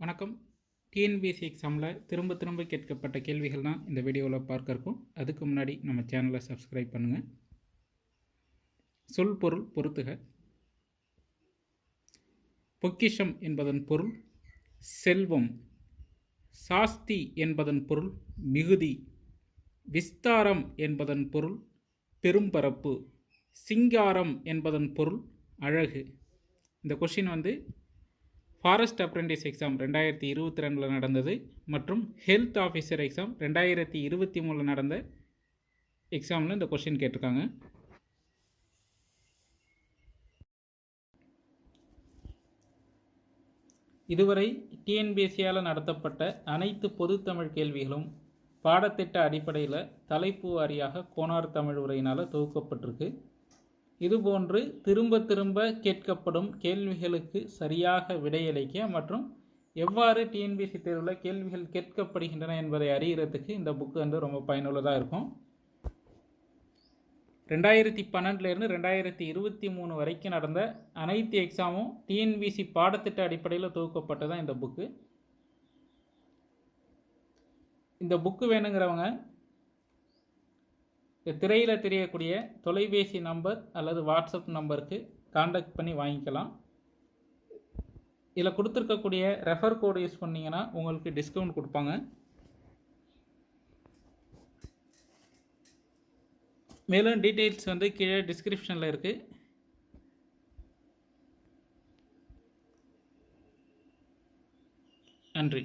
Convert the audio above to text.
வணக்கம். டிஎன்பிஎஸ்சி எக்ஸாமில் திரும்ப திரும்ப கேட்கப்பட்ட கேள்விகள் தான் இந்த வீடியோவில் பார்க்க இருக்கோம் அதுக்கு முன்னாடி நம்ம சேனலை சப்ஸ்கிரைப் பண்ணுங்கள் சொல் பொருள் பொறுத்துக பொக்கிஷம் என்பதன் பொருள் செல்வம். சாஸ்தி என்பதன் பொருள் மிகுதி. விஸ்தாரம் என்பதன் பொருள் பெரும்பரப்பு. சிங்காரம் என்பதன் பொருள் அழகு. இந்த கொஷின் வந்து ஃபாரஸ்ட் அப்ரெண்டிஸ் எக்ஸாம் ரெண்டாயிரத்தி இருபத்தி ரெண்டில் நடந்தது மற்றும் ஹெல்த் ஆஃபீஸர் எக்ஸாம் ரெண்டாயிரத்தி இருபத்தி மூணில் நடந்த எக்ஸாமில் இந்த கொஷின் கேட்டிருக்காங்க. இதுவரை டிஎன்பிஎஸ்சியால் நடத்தப்பட்ட அனைத்து பொதுத்தமிழ் கேள்விகளும் பாடத்திட்ட அடிப்படையில் தலைப்பு வாரியாக கோனார் தமிழ் உரையினால் தொகுக்கப்பட்டிருக்கு. இதுபோன்று திரும்ப திரும்ப கேட்கப்படும் கேள்விகளுக்கு சரியாக விடையளிக்க மற்றும் எவ்வாறு டிஎன்பிஎஸ்சி தேர்வில் கேள்விகள் கேட்கப்படுகின்றன என்பதை அறிகிறதுக்கு இந்த புக்கு வந்து ரொம்ப பயனுள்ளதாக இருக்கும். ரெண்டாயிரத்தி பன்னெண்டுலேருந்து ரெண்டாயிரத்தி இருபத்தி மூணு வரைக்கும் நடந்த அனைத்து எக்ஸாமும் டிஎன்பிசி பாடத்திட்ட அடிப்படையில் தொகுக்கப்பட்டதான் இந்த புக்கு இந்த புக்கு வேணுங்கிறவங்க திரையில் தெரியக்கூடிய தொலைபேசி நம்பர் அல்லது வாட்ஸ்அப் நம்பருக்கு காண்டாக்ட் பண்ணி வாங்கிக்கலாம். இதில் கொடுத்துருக்கக்கூடிய ரெஃபர் கோடு யூஸ் பண்ணிங்கன்னா உங்களுக்கு டிஸ்கவுண்ட் கொடுப்பாங்க. மேலும் டீட்டெயில்ஸ் வந்து கீழே டிஸ்கிரிப்ஷனில் இருக்குது நன்றி.